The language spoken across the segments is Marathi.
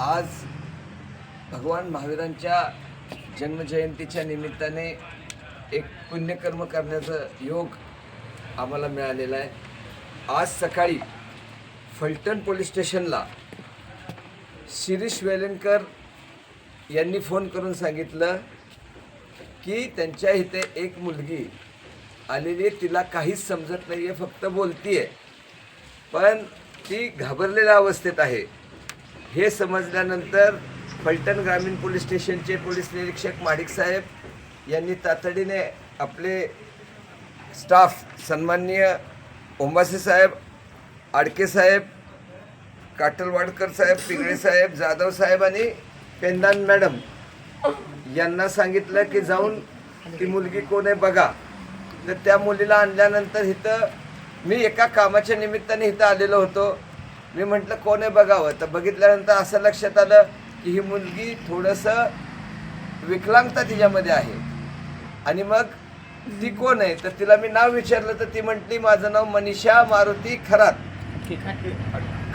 आज भगवान महावीरांच्या जन्मजयंतीच्या निमित्ताने एक पुण्यकर्म करण्याचं योग आम्हाला मिळालेला आहे. आज सकाळी फलटण पोलीस स्टेशनला शिरीष वेलणकर यांनी फोन करून सांगितलं की त्यांच्या इथे एक मुलगी आलेली आहे तिला काहीच समजत नाही आहे फक्त बोलती आहे पण ती घाबरलेल्या अवस्थेत आहे. हे समजल्यानंतर फलटण ग्रामीण पोलीस स्टेशनचे पोलीस निरीक्षक माडिक साहेब यांनी तातडीने आपले स्टाफ सन्माननीय ओंबासे साहेब आडके साहेब काटलवाडकर साहेब पिंगळे साहेब जाधव साहेब आणि पेंदान मॅडम यांना सांगितलं की जाऊन ती मुलगी कोण आहे बघा. तर त्या मुलीला आणल्यानंतर इथं मी एका कामाच्या निमित्ताने इथं आलेलो होतो. मी म्हटलं कोण आहे बघावं? तर बघितल्यानंतर असं लक्षात आलं की ही मुलगी थोडंसं विकलांगता तिच्यामध्ये आहे. आणि मग ती कोण आहे? तर तिला मी नाव विचारलं तर ती म्हटली माझं नाव मनीषा मारुती खरात.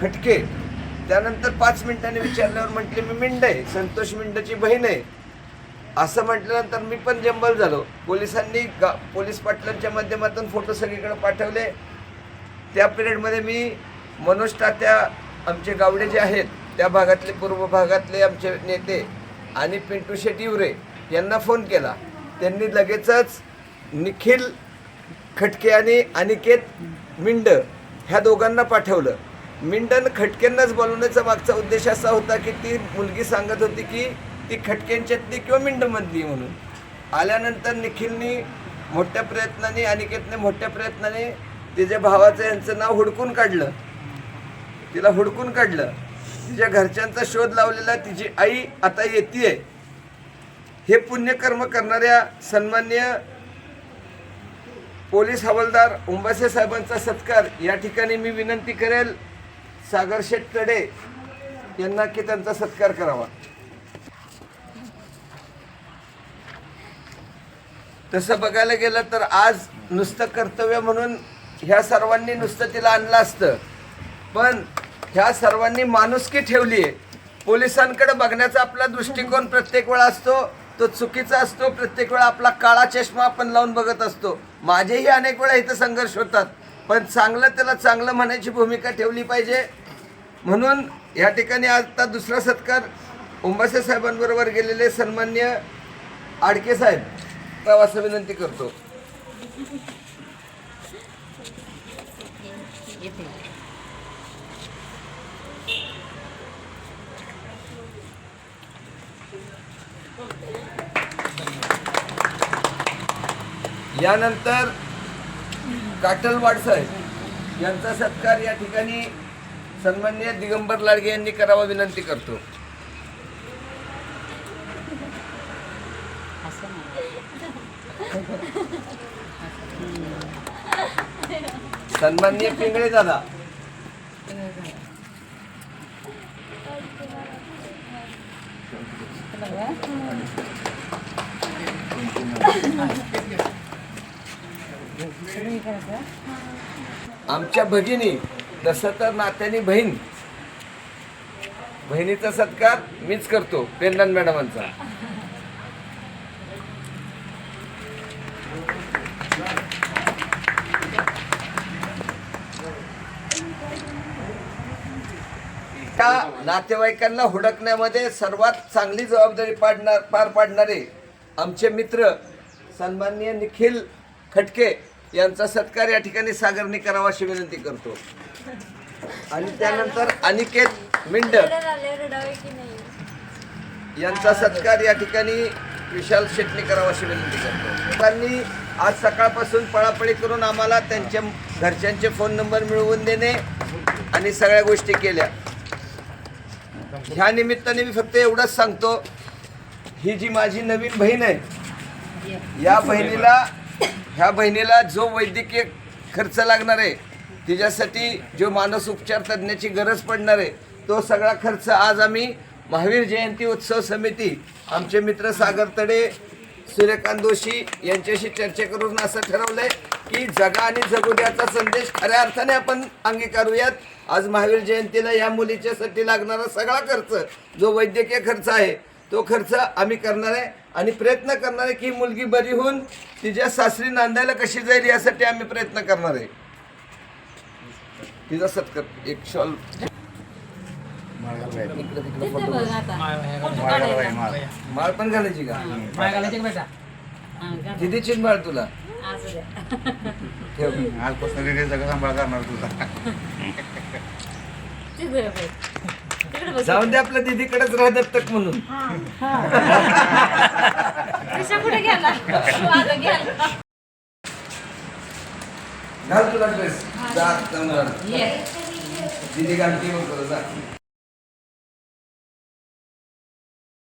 खटके. त्यानंतर पाच मिनिटांनी विचारल्यावर म्हटली मी मिंड आहे. संतोष मिंडची बहीण आहे. असं म्हटल्यानंतर मी पण जंबल झालो. पोलिसांनी गा पोलीस पाटलांच्या माध्यमातून फोटो सगळीकडे पाठवले. त्या पिरियडमध्ये मी मनोज तात्या आमचे गावडे जे आहेत त्या भागातले पूर्व भागातले आमचे नेते आणि पिंटू शेट्टी इवरे यांना फोन केला. त्यांनी लगेचच निखिल खटके आणि अनिकेत मिंड ह्या दोघांना पाठवलं. मिंडन खटकेंनाच बोलवण्याचा मागचा उद्देश असा होता की ती मुलगी सांगत होती की ती खटक्यांच्यातली किंवा मिंडमधली म्हणून. आल्यानंतर निखिलनी मोठ्या प्रयत्नाने अनिकेतने मोठ्या प्रयत्नाने तिच्या भावाचं यांचं नाव हुडकून काढलं. तिला हुडकून काढलं. तिच्या घरच्यांचा शोध लावलेला तिची आई आता येते हे पुण्यकर्म करणाऱ्या सन्मान्य पोलीस हवालदार उंबासे साहेबांचा सत्कार या ठिकाणी मी विनंती करेल. सागर शेठ तडे यांना की त्यांचा सत्कार करावा. तसं बघायला गेलं तर आज नुसतं कर्तव्य म्हणून ह्या सर्वांनी नुसतं तिला आणलं असतं. पण ह्या सर्वांनी माणुसकी ठेवली आहे. पोलिसांकडे बघण्याचा आपला दृष्टिकोन प्रत्येक वेळा असतो तो चुकीचा असतो प्रत्येक वेळा आपला काळा चष्मा आपण लावून बघत असतो. माझेही अनेक वेळा इथं संघर्ष होतात पण चांगलं त्याला चांगलं म्हणायची भूमिका ठेवली पाहिजे. म्हणून या ठिकाणी आता दुसरा सत्कार उंबासे साहेबांबरोबर गेलेले सन्मान्य आडके साहेब प्रवास विनंती करतो. यानंतर काटलवाड साहेब यांचा सत्कार या ठिकाणी सन्मान्य दिगंबर लाडगे यांनी करावा विनंती करतो. सन्माननीय पिंगळे दादा. आमच्या भगिनी तसं तर नात्याने बहीण. बहिणीचा सत्कार मीच करतो पेंडन मॅडमांचा. नातेवाईकांना हुडकण्यामध्ये सर्वात चांगली जबाबदारी पाडणार पार पाडणारे आमचे मित्र सन्माननीय निखिल खटके यांचा सत्कार या ठिकाणी सागरने करावा अशी विनंती करतो. आणि त्यानंतर अनिकेत मिंड यांचा सत्कार या ठिकाणी विशाल शेट्टी करावा अशी विनंती करतो. त्यांनी आज सकाळपासून पळापळी करून आम्हाला त्यांच्या घरच्यांचे फोन नंबर मिळवून देणे आणि सगळ्या गोष्टी केल्या. ह्या निमित्ताने मी फक्त एवढंच सांगतो ही जी माझी नवीन बहीण आहे या बहिणीला ह्या बहिणीला जो वैद्यकीय खर्च लागणार आहे तिच्यासाठी जो मानस उपचार तज्ज्ञाची गरज पडणार आहे तो सगळा खर्च आज आम्ही महावीर जयंती उत्सव समिती आमचे मित्र सागर तडे सूर्यकांत जोशी यांच्याशी चर्चा करून असं ठरवलंय की जगा आणि जगू द्याचा संदेश खऱ्या अर्थाने आपण अंगीकारूयात. आज महावीर जयंतीला या मुलीच्यासाठी लागणारा सगळा खर्च जो वैद्यकीय खर्च आहे तो खर्च आम्ही करणार आहे आणि प्रयत्न करणार आहे की ही मुलगी बरी होऊन तिच्या सासरी नांदायला कशी जाईल यासाठी आम्ही प्रयत्न करणार आहे. तिचा सत्कार एक शॉल. माळ पण घालायची का? हा. दिदीची माळ तुला. ठेव. आजपासून सगळं सांभाळ करणार तुझा. जाऊन दे आपल्या दिदीकडेच राह दत्तक म्हणून. कुठे गेला? गेला घाल तुला ड्रेस जा दिदी घालती मग तुला जा.